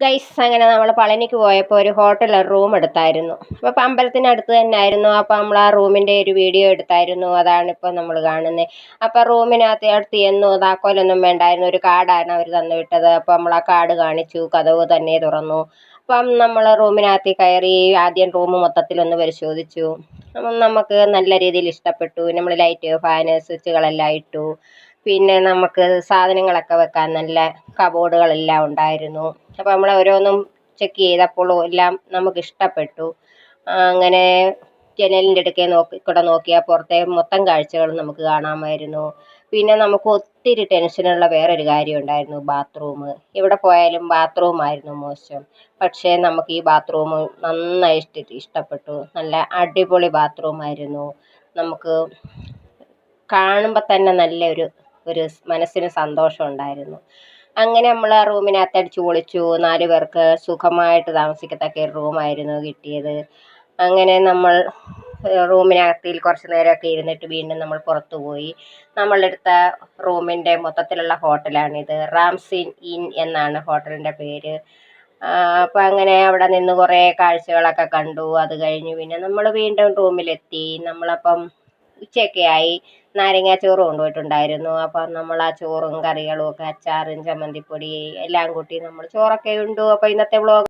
Guys അങ്ങനെ നമ്മൾ പളനിക്ക് പോയപ്പോൾ ഒരു ഹോട്ടലിൽ റൂം എടുത്തായിരുന്നു. അപ്പോൾ അമ്പലത്തിനടുത്ത് തന്നെ ആയിരുന്നു അപ്പോൾ നമ്മൾ ആ റൂമിന്റെ ഒരു വീഡിയോ എടുത്തായിരുന്നു. അതാണ് ഇപ്പോൾ നമ്മൾ കാണുന്നത് അപ്പോൾ റൂമിനകത്ത് അടുത്ത് എന്നും താക്കോലൊന്നും വേണ്ടായിരുന്നു. ഒരു കാർഡാണ് അവർ തന്നു വിട്ടത്. അപ്പോൾ നമ്മൾ ആ കാർഡ് കാണിച്ചു. കഥവ് തന്നെ തുറന്നു. അപ്പം നമ്മൾ റൂമിനകത്ത് കയറി ആദ്യം റൂം മൊത്തത്തിലൊന്ന് പരിശോധിച്ചു. അപ്പം നമുക്ക് നല്ല രീതിയിൽ ഇഷ്ടപ്പെട്ടു. നമ്മൾ ലൈറ്റ് ഫാന് സ്വിച്ചുകളെല്ലാം ഇട്ടു. പിന്നെ നമുക്ക് സാധനങ്ങളൊക്കെ വെക്കാൻ നല്ല കബോർഡുകളെല്ലാം ഉണ്ടായിരുന്നു. അപ്പോൾ നമ്മൾ ഓരോന്നും ചെക്ക് ചെയ്തപ്പോൾ എല്ലാം നമുക്ക് ഇഷ്ടപ്പെട്ടു. അങ്ങനെ ജനലിന്റെ അടുക്കെ നോക്കി കൂടെ നോക്കിയാൽ പുറത്തെ മൊത്തം കാഴ്ചകളും നമുക്ക് കാണാമായിരുന്നു. പിന്നെ നമുക്ക് ഒത്തിരി ടെൻഷനുള്ള വേറൊരു കാര്യം ഉണ്ടായിരുന്നു ബാത്റൂം എവിടെ പോയാലും ബാത്റൂം ആയിരുന്നു മോശം. പക്ഷേ നമുക്ക് ഈ ബാത്റൂം നന്നായി ഇഷ്ട ഇഷ്ടപ്പെട്ടു. നല്ല അടിപൊളി ബാത്റൂം ആയിരുന്നു. നമുക്ക് കാണുമ്പോൾ തന്നെ നല്ലൊരു ഒരു മനസ്സിന് സന്തോഷം ഉണ്ടായിരുന്നു. അങ്ങനെ നമ്മൾ ആ റൂമിനകത്ത് അടിച്ചു പൊളിച്ചു. നാല് പേർക്ക് സുഖമായിട്ട് താമസിക്കത്തക്ക ഒരു റൂമായിരുന്നു കിട്ടിയത്. അങ്ങനെ നമ്മൾ റൂമിനകത്തിൽ കുറച്ച് നേരമൊക്കെ ഇരുന്നിട്ട് വീണ്ടും നമ്മൾ പുറത്തു പോയി നമ്മളെടുത്ത റൂമിന്റെ മൊത്തത്തിലുള്ള ഹോട്ടലാണിത്. റാംസിൻ ഇൻ എന്നാണ് ഹോട്ടലിന്റെ പേര്. അപ്പോൾ അങ്ങനെ അവിടെ നിന്ന് കുറേ കാഴ്ചകളൊക്കെ കണ്ടു. അത് കഴിഞ്ഞ് പിന്നെ നമ്മൾ വീണ്ടും റൂമിലെത്തി. നമ്മളപ്പം ഉച്ചയൊക്കെ ആയി നാരങ്ങാച്ചോറ് കൊണ്ടുപോയിട്ടുണ്ടായിരുന്നു. അപ്പം നമ്മൾ ആ ചോറും കറികളും ഒക്കെ അച്ചാറും ചമ്മന്തിപ്പൊടി എല്ലാം കൂട്ടി നമ്മൾ ചോറൊക്കെ ഉണ്ടു അപ്പോൾ ഇന്നത്തെ വ്ളോഗ്